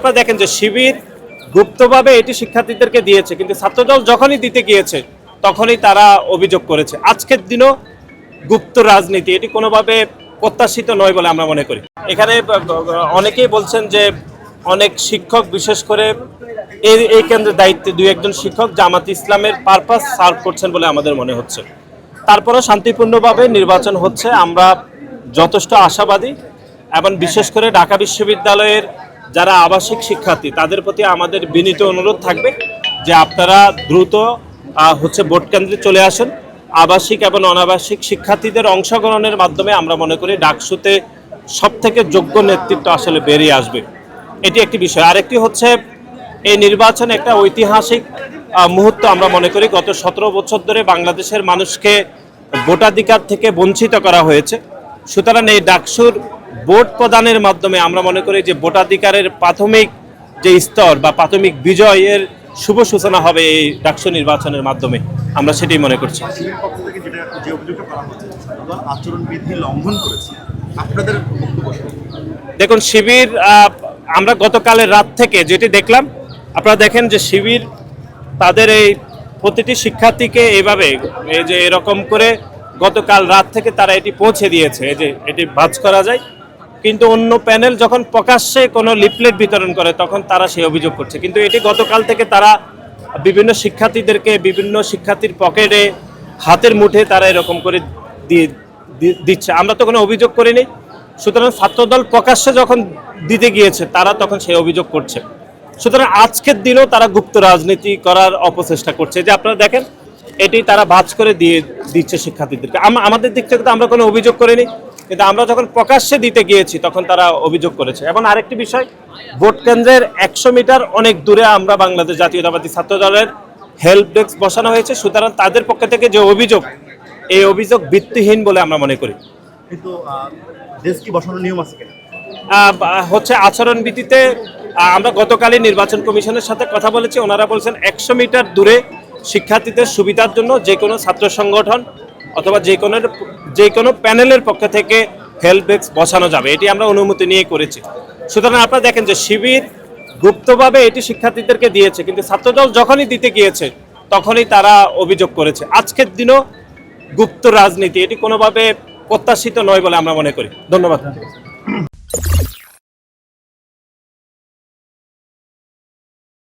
আপনারা দেখেন যে শিবির গুপ্তভাবে এটি শিক্ষার্থীদেরকে দিয়েছে, কিন্তু ছাত্রদল যখনই দিতে গিয়েছে, তখনই তারা অভিযোগ করেছে। আজকের দিনও গুপ্ত রাজনীতি, এটি কোনোভাবে প্রত্যাশিত নয় বলে আমরা মনে করি। এখানে অনেকেই বলছেন যে অনেক শিক্ষক, বিশেষ করে এই এই কেন্দ্রের দায়িত্বে দুই একজন শিক্ষক জামাত ইসলামের পারপাস সার্ভ করছেন বলে আমাদের মনে হচ্ছে। তারপরে শান্তিপূর্ণভাবে নির্বাচন হচ্ছে, আমরা যথেষ্ট আশাবাদী এবং বিশেষ করে ঢাকা বিশ্ববিদ্যালয়ের যারা আবাসিক শিক্ষার্থী, তাদের প্রতি আমাদের বিনীত অনুরোধ থাকবে যে আপনারা দ্রুত হচ্ছে ভোট কেন্দ্রে চলে আসুন। আবাসিক এবং অনাবাসিক শিক্ষার্থীদের অংশগ্রহণের মাধ্যমে আমরা মনে করি ডাকসুতে সব থেকে যোগ্য নেতৃত্ব আসলে বেরিয়ে আসবে। এটি একটি বিষয়। আরেকটি হচ্ছে, এই নির্বাচন একটা ঐতিহাসিক মুহূর্ত আমরা মনে করি। গত সতেরো বছর ধরে বাংলাদেশের মানুষকে ভোটাধিকার থেকে বঞ্চিত করা হয়েছে। সুতরাং এই ডাকসুর ভোট প্রদানের মাধ্যমে আমরা মনে করি যে ভোটাধিকারের প্রাথমিক যে স্তর বা প্রাথমিক বিজয়ের শুভ সূচনা হবে এই ডাকসু নির্বাচনের মাধ্যমে। আমরা সেটাই মনে করছি। দেখুন শিবির আহ, আমরা গতকালের রাত থেকে যেটি দেখলাম আপনারা দেখেন যে শিবির তাদের এই প্রতিটি শিক্ষার্থীকে এইভাবে এই যে এরকম করে গতকাল রাত থেকে তারা এটি পৌঁছে দিয়েছে। এই যে এটি ভাজ করা যায় কিন্তু অন্য প্যানেল যখন প্রকাশ্যে কোনো লিফলেট বিতরণ করে, তখন তারা সেই অভিযোগ করছে। কিন্তু এটি গতকাল থেকে তারা বিভিন্ন শিক্ষার্থীদেরকে বিভিন্ন শিক্ষার্থীর পকেটে, হাতের মুঠে তারা এরকম করে দিয়ে দিচ্ছে। আমরা তো কোনো অভিযোগ করিনি। সুতরাং ছাত্রদল প্রকাশ্যে যখন দিতে গিয়েছে, তারা তখন সেই অভিযোগ করছে। সুতরাং আজকের দিনেও তারা গুপ্ত রাজনীতি করার অপচেষ্টা করছে। যে আপনারা দেখেন, এটি তারা ভাজ করে দিয়ে দিচ্ছে শিক্ষার্থীদেরকে। আম- আমাদের দিক থেকে তো আমরা কোনো অভিযোগ করিনি। কিন্তু আমরা যখন প্রকাশ্যে দিতে গিয়েছি তখন তারা অভিযোগ করেছে। এবং আরেকটি বিষয় ভোট কেন্দ্রের একশো মিটার অনেক দূরে আমরা বাংলাদেশ জাতীয়তাবাদী ছাত্র দলের হেল্প ডেস্ক বসানো হয়েছে। সুতরাং তাদের পক্ষ থেকে যে অভিযোগ এই অভিযোগ ভিত্তিহীন বলে আমরা মনে করি। কিন্তু আহ, কি বসানোর নিয়ম আছে কিনা? হচ্ছে আচরণবিধিতে আহ, আমরা গতকালই নির্বাচন কমিশনের সাথে কথা বলেছি। ওনারা বলছেন একশো মিটার দূরে শিক্ষার্থীদের সুবিধার জন্য যে কোনো ছাত্র সংগঠন অথবা যে কোনো যে কোনো প্যানেলের পক্ষ থেকে হেল্প ডেস্ক বসানো যাবে। এটি আমরা অনুমতি নিয়ে করেছি। সুতরাং আপনারা দেখেন যে শিবির গুপ্তভাবে এটি শিক্ষার্থীদেরকে দিয়েছে, কিন্তু ছাত্রদল যখনই দিতে গিয়েছে, তখনই তারা অভিযোগ করেছে। আজকের দিনও গুপ্ত রাজনীতি, এটি কোনোভাবে প্রত্যাশিত নয় বলে আমরা মনে করি। ধন্যবাদ।